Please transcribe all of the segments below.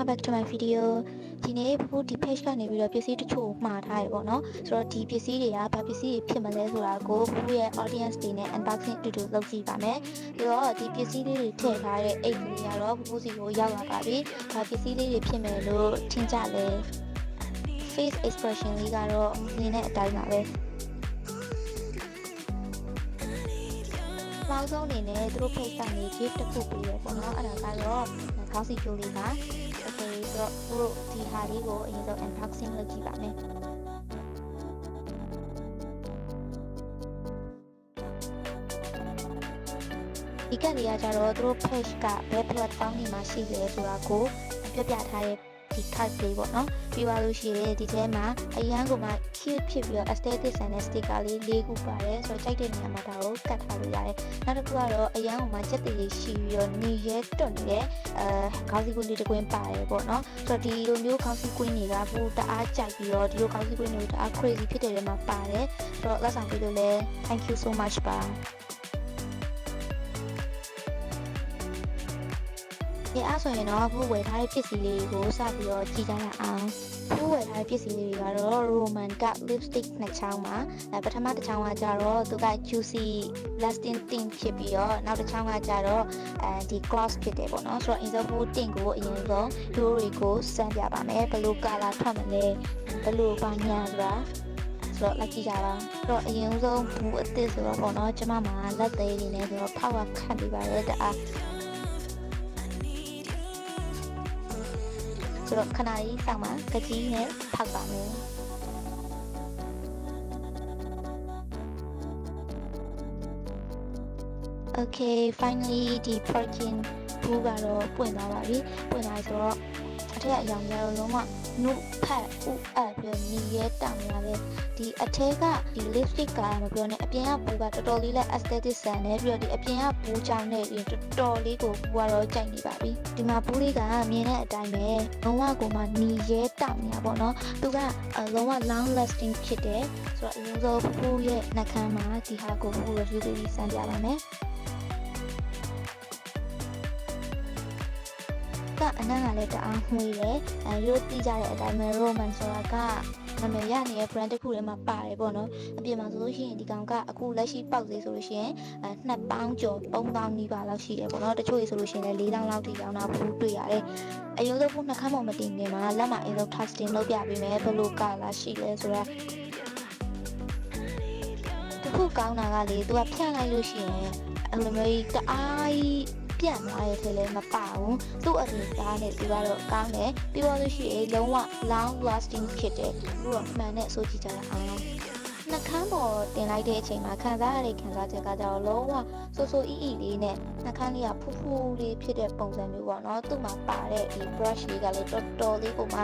back to my video ဒီနေ့ဖူးဒီ page ကနေပြီးတော့ပစ္စည်းတချို့မှားထားရပေါ့နော်ဆိုတော့ဒီပစ္စည်းတွေကဘာပစ္စည်းတွေဖြစ်မလဲဆိုတာကိုဖူးရဲ့ audience တွေနဲ့ unboxing အတူတူလုပ်ကြည့်ပါမယ်ပြီးတော့ဒီပစ္စည်းလေးတွေထည့်ထားတဲ့အိတ်ကလေးကတော့ဖူးစီကိုရောက်လာပါပြီဘာပစ္စည်းလေးတွေဖြစ်မယ်လို့ထင်ကြလဲ face expression လေးကတော့နေနဲ့အတိုင်းပါပဲနောက်ဆုံးအနေနဲ့သူတို့ page ကနေ gift တစ်ခုပေးရပေါ့နော်အဲ့ဒါကတော့ခေါင်းစီကျိုးလေးပါ okay ဆိုတော့သူတို့ဒီဟာလေးကိုအရင်ဆုံး unboxing လုပ်ကြည့်ပါမယ်ဒီကက်လေးကကြတော့သူတို့ page ကဘယ် platform တွေမှာရှိလဲဆိုတာကိုပြပြထားတဲ့ ဒီ card လေးပေါ့နော်ပြီးပါလို့ရှိရင်ဒီထဲမှာအရန်ကိုမှ cute ဖြစ်ပြီးတော့ aesthetic ဆန်တဲ့ sticker လေး၄ခုပါတယ်ဆိုတော့ကြိုက်တဲ့နေရာမှာဒါကိုကတ်ထားလို့ရတယ်နောက်တစ်ခုကတော့အရန်ကိုမှချက်တည်လေးရှိပြီးတော့နေရဲတွတ်နေတဲ့အဲခေါင်းစည်းကွင်းလေးတစ်ကွင်းပါတယ်ပေါ့နော်ဆိုတော့ဒီလိုမျိုးခေါင်းစည်းကွင်းတွေကဘူးတအားကြိုက်ပြီးတော့ဒီလိုခေါင်းစည်းကွင်းတွေကိုတအား crazy ဖြစ်တဲ့နေရာမှာပါတယ်ဆိုတော့လက်ဆောင်ပေးလို့လဲ thank you so much ပါ ဒီအားဆိုရင်တော့ဘူးဝယ်ထားတဲ့ပစ္စည်းလေးကိုစပြီးတော့ကြည့်ကြရအောင်ဘူးဝယ်ထားတဲ့ပစ္စည်းလေးတွေကတော့ Roman က lipstick နှစ်ချောင်းပါအဲပထမတစ်ချောင်းကကြတော့သူက juicy lasting tint ဖြစ်ပြီးတော့နောက်တစ်ချောင်းကကြတော့အဲဒီ gloss ဖြစ်တယ်ပေါ့နော်ဆိုတော့ in the full tint ကိုအရင်ဆုံးလူတွေကိုစမ်းပြပါမယ်ဘယ်လို color ထွက်မလဲဘယ်လိုပါညာဆိုတာဆိုတော့လိုက်ကြည့်ကြပါဆိုတော့အရင်ဆုံးဘူးအစ်စ်ဆိုတော့ပေါ့နော်ကျမမှာလက်သေးနေနေဆိုတော့ဖောက်ကခတ်ပြီးပါတယ်တအား ဆိုတော့ခဏလေးစောင့်ပါကကြီးနဲ့ဖောက်ပါမယ် Okay finally ဒီ parking ဘူးကတော့ပွင့်သွားပါပြီပွင့်လာဆိုတော့အ ထက်အရောင်ရောလုံးဝနုဖတ်ဥအပ်ပြီးညီရဲတောင်ရပဲဒီအထက်ကဒီ lipstick ကမပြောနဲ့အပြင်ကဘူးကတော်တော်လေးလဲ aesthetic ဆန်နေပြီးတော့ဒီအပြင်ကဘူးကြောင်နဲ့ဒီတော်တော်လေးကိုဘူးကတော့ကြိုက်နေပါပြီဒီမှာဘူးလေးကမြင်တဲ့အတိုင်းပဲလုံးဝကိုမှညီရဲတောင်ရပါတော့သူကလုံးဝ long lasting ဖြစ်တယ်ဆိုတော့အရင်ဆုံးဘူးရဲ့နှာခမ်းမှာဒီဟာကိုဘူး review ပြီးစမ်းပြပါမယ် ကအနံ့ကလည်းတအားမှွေးတယ်အဲရိုးသိကြတဲ့အတိုင်းပဲ Roman ဆိုတာကနာမည်ရနေတဲ့ brand တစ်ခုထဲမှာပါတယ်ပေါ့နော်အပြင်မှာဆိုလို့ရှိရင်ဒီကောင်ကအခုလက်ရှိပေါက်သေးဆိုလို့ရှိရင်အဲ2ပေါင်းကျော်3000နီးပါးလောက်ရှိတယ်ပေါ့နော်တချို့တွေဆိုလို့ရှိရင်လည်း4000လောက်ထိရောင်းတာဘူးတွေ့ရတယ်အရင်ဆုံးဘူးနှာခမ်းပေါ်မတင်ခင်မှာလက်မအရင်ဆုံး testing လုပ်ပြပေးမယ်ဘယ်လိုကလာရှိလဲဆိုတော့တခုကောင်းတာကလေသူကဖြန့်လိုက်လို့ရှိရင်အဲ့လိုမျိုးတအားကြီး ပြန့်သွားတဲ့ထဲလည်းမပါဘူးသူ့အနေသားနဲ့သူကတော့ကောင်းတယ်ပြီးတော့လို့ရှိရင်လုံးဝ long lasting ဖြစ်တယ်ပြီးတော့မှန်နဲ့ဆိုကြည့်ကြရအောင် နှခမ်းပေါ်တင်လိုက်တဲ့အချိန်မှာခံစားရတဲ့ခံစားချက်ကကြတော့လုံးဝဆိုဆိုအီအီလေးနဲ့နှခမ်းလေးကဖူးဖူးလေးဖြစ်တဲ့ပုံစံမျိုးပေါ့နော်သူ့မှာပါတဲ့ဒီ brush လေးကလည်းတော်တော်လေးကိုမှ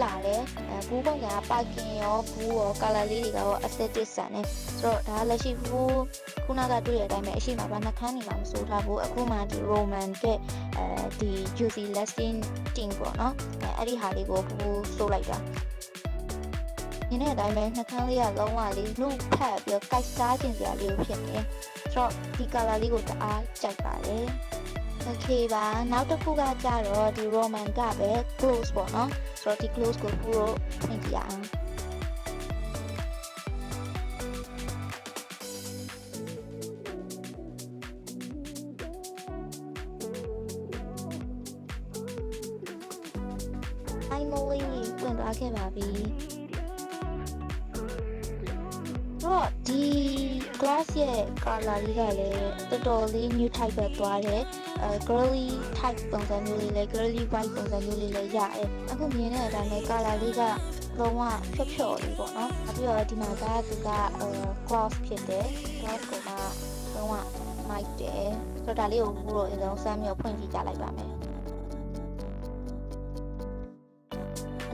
လှတယ်အဲဘူးပုံစံကပါကင်ရောဘူးရော color လေးတွေကတော့ aesthetic ဆန်နေဆိုတော့ဒါလက်ရှိဘူးခုနကတွေ့တဲ့အတိုင်းပဲအရှိမပါနှခမ်းနေမှာမစိုးထားဘူးအခုမှဒီ roman တဲ့အဲဒီ juicy lasting tint ပေါ့နော်အဲအဲ့ဒီဟာလေးကိုဘူးစိုးလိုက်တာ ညနေအတိုင်းပဲနှာခမ်းလေးကလုံးဝလေးနှုတ်ဖက်ပြီးတော့ကိုက်စားခြင်းစရာလေးကိုဖြစ်နေတယ်။ဆိုတော့ဒီ color လေးကိုတအားကြိုက်ပါတယ်။ Okay ပါနောက်တစ်ခုကကြတော့ဒီ Roman ကပဲ close ပေါ့နော်။ဆိုတော့ဒီ close ကိုပူလို့ဖွင့်ကြည့်ရအောင်။ finally ပွင့်သွားခဲ့ပါပြီ။ တော့ဒီ glass ရဲ့ color လေးကလည်းတော်တော်လေး new type ပဲသွားတယ်အဲ girly type ပုံစံမျိုးလေးလည်း girly white ပုံစံမျိုးလေးလည်းရတယ်အခုမြင်တဲ့အတိုင်းပဲ color လေးကလုံးဝဖြော့ဖြော့လေးပေါ့နော်နောက်ပြီးတော့ဒီမှာကသူကအဲ gloss ဖြစ်တယ် gloss ကမှလုံးဝ mic တယ်ဆိုတော့ဒါလေးကိုဘိုးတို့အရင်ဆုံးစမ်းပြီးတော့ဖွင့်ကြည့်ကြလိုက်ပါမယ်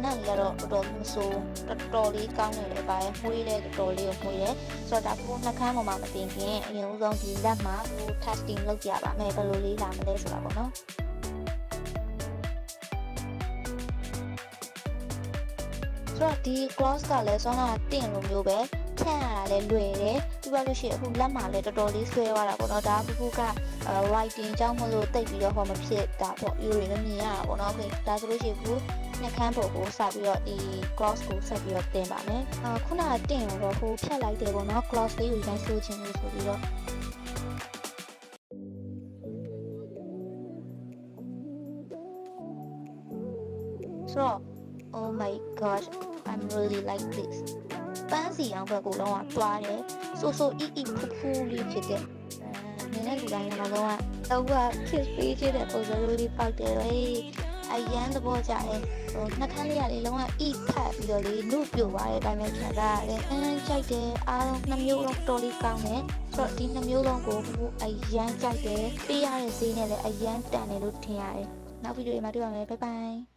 အနံ့လေးကတော့တော်တော်မဆိုးတော်တော်လေးကောင်းနေတယ်ပါရဲ့မှုေးလည်းတော်တော်လေးကိုမှုေးတယ်ဆိုတော့ဒါကိုနှာခမ်းပေါ်မှာမတင်ခင်အရင်ဆုံးဒီလက်မှာဟို testing လုပ်ကြပါမယ်ဘယ်လိုလေးလာမလဲဆိုတာပေါ့နော် ဆိုတော့ဒီ gloss ကလည်းစောနာတင့်လိုမျိုးပဲဖြန့်ရတာလည်းလွယ်တယ်ပြီးပါလို့ရှိရင်အခုလက်မှာလည်းတော်တော်လေးဆွဲသွားတာပေါ့နော်ဒါကခုကအဲ lighting ကြောင့်မလို့တိတ်ပြီးတော့ဟောမဖြစ်တာပေါ့ယူတွေမမြင်ရတာပေါ့နော် okay ဒါဆိုလို့ရှိရင်ခုနှခမ်းပုံကိုစပြီးတော့ဒီ gloss ကိုဆက်ပြီးတော့တင်ပါမယ်အခုနကတင်တော့ဟိုဖြတ်လိုက်တယ်ပေါ့နော် gloss လေးကိုရိုက်ဆိုးခြင်းလို့ဆိုပြီးတော့ဆိုတော့ oh my gosh i'm really like this ပန်းစီအောင်ဘက်ကိုလုံးဝတွားတယ်ဆိုဆိုအီအီဖူဖူလေးဖြစ်တဲ့အဲနည်းနည်းလူတိုင်းကတော့တော့က kiss ပေးချတဲ့ပုံစံလေးပေါက်တယ်လေအရန်သဘောကျတယ်ဟိုနှာခမ်းလေးကလေလုံးဝအီဖတ်ပြီးတော့လေနုပြိုသွားတဲ့အတိုင်းပဲခံစားရတယ်အင်းကြိုက်တယ်အားလုံးနှမျိုးလုံးတော်လေးကောင်းတယ်ဆိုတော့ဒီနှမျိုးလုံးကိုအရန်ကြိုက်တယ်ပေးရတဲ့ဈေးနဲ့လည်းအရန်တန်တယ်လို့ထင်ရတယ်နောက်ဗီဒီယိုမှာတွေ့ပါမယ်ဘိုင်ဘိုင်